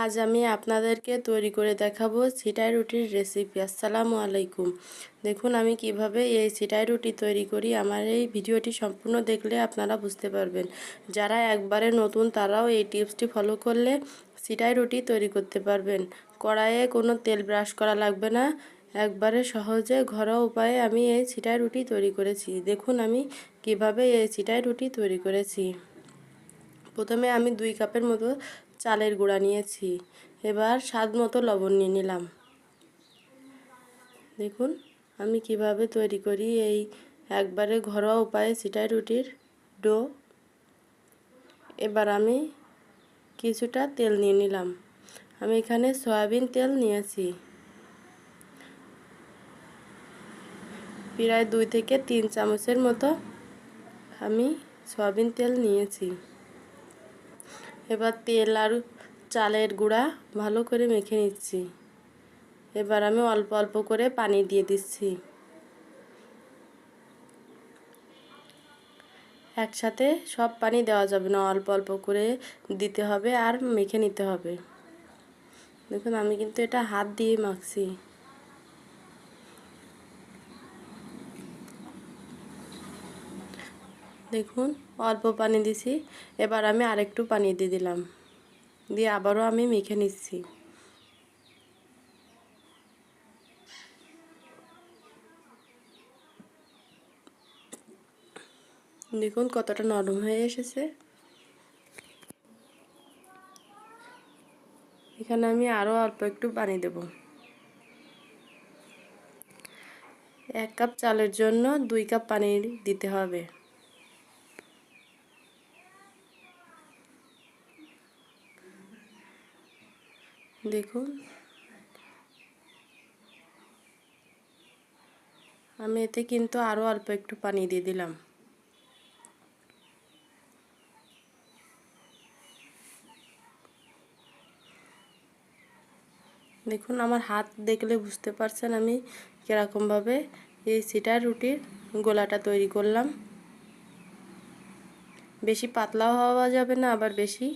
আজ আমি আপনাদেরকে তৈরি করে দেখাবো সিটাই রুটির রেসিপি আসসালামু আলাইকুম। দেখুন, আমি কীভাবে এই সিটাই রুটি তৈরি করি। আমার এই ভিডিওটি সম্পূর্ণ দেখলে আপনারা বুঝতে পারবেন। যারা একবারে নতুন, তারাও এই টিপসটি ফলো করলে সিটাই রুটি তৈরি করতে পারবেন। কড়াইয়ে কোনো তেল ব্রাশ করা লাগবে না। একবারে সহজে, ঘরোয়া উপায়ে আমি এই সিটাই রুটি তৈরি করেছি। দেখুন, আমি কীভাবে এই সিটাই রুটি তৈরি করেছি। প্রথমে আমি দুই কাপের মতো চালের গুঁড়া নিয়েছি। এবার স্বাদ মতো লবণ নিয়ে নিলাম। দেখুন, আমি কীভাবে তৈরি করি এই একবারে ঘরোয়া উপায়ে সিটাই রুটির ডো। এবার আমি কিছুটা তেল নিয়ে নিলাম। আমি এখানে সয়াবিন তেল নিয়েছি। প্রায় দুই থেকে তিন চামচের মতো আমি সয়াবিন তেল নিয়েছি। এবার তেল আর চালের গুঁড়া ভালো করে মেখে নিচ্ছি। এবার আমি অল্প অল্প করে পানি দিয়ে দিচ্ছি। একসাথে সব পানি দেওয়া যাবে না, অল্প অল্প করে দিতে হবে আর মেখে নিতে হবে। দেখুন, আমি কিন্তু এটা হাত দিয়ে মাখছি। দেখুন, অল্প পানি দিছি। এবার আমি আরেকটু পানি দিয়ে দিলাম। দিয়ে আবারও আমি মেখে নিচ্ছি। দেখুন, কতটা নরম হয়ে এসেছে। এখানে আমি আরও অল্প একটু পানি দেব। এক কাপ চালের জন্য দুই কাপ পানি দিতে হবে। দেখুন। আমি এতে কিন্তু আরও অল্প একটু পানি দিয়ে দিলাম। দেখুন, আমার হাত দেখলে বুঝতে পারছেন আমি কীরকমভাবে এই সিটার রুটির গোলাটা তৈরি করলাম। বেশি পাতলাও হওয়া যাবে না, আবার বেশি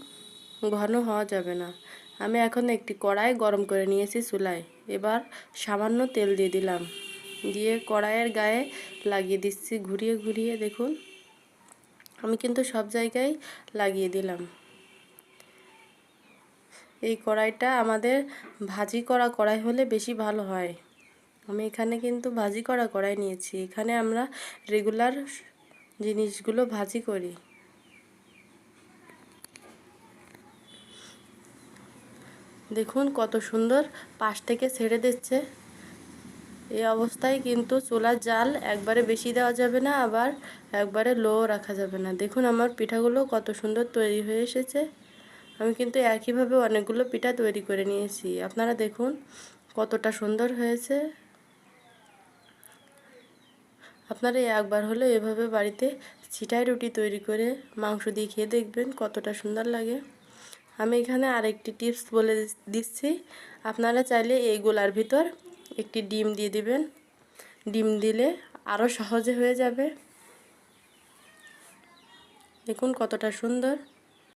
ঘন হওয়া যাবে না। আমি এখন একটি কড়াই গরম করে নিয়েছি চুলায়। এবার সামান্য তেল দিয়ে দিলাম। দিয়ে কড়াইয়ের গায়ে লাগিয়ে দিচ্ছি, ঘুরিয়ে ঘুরিয়ে দেখুন। আমি কিন্তু সব জায়গায় লাগিয়ে দিলাম। এই কড়াইটা আমাদের ভাজি করা কড়াই হলে বেশি ভালো হয়। আমি এখানে কিন্তু ভাজি করা কড়াই নিয়েছি। এখানে আমরা রেগুলার জিনিসগুলো ভাজি করি। দেখুন কত সুন্দর পাশ থেকে ছেড়ে দিচ্ছে। এই অবস্থায় কিন্তু চুলার জাল একবারে বেশি দেওয়া যাবে না, আবার একবারে লো রাখা যাবে না। দেখুন আমার পিঠাগুলো কত সুন্দর তৈরি হয়ে এসেছে। আমি কিন্তু একইভাবে অনেকগুলো পিঠা তৈরি করে নিয়েছি। আপনারা দেখুন কতটা সুন্দর হয়েছে। আপনারা একবার হলে এভাবে বাড়িতে ছিটাই রুটি তৈরি করে মাংস দিয়ে খেয়ে দেখবেন কতটা সুন্দর লাগে। আমি এখানে আরেকটি টিপস বলে দিচ্ছি। আপনারা চাইলে এই গোলার ভিতর একটি ডিম দিয়ে দিবেন। ডিম দিলে আরও সহজে হয়ে যাবে। দেখুন কতটা সুন্দর।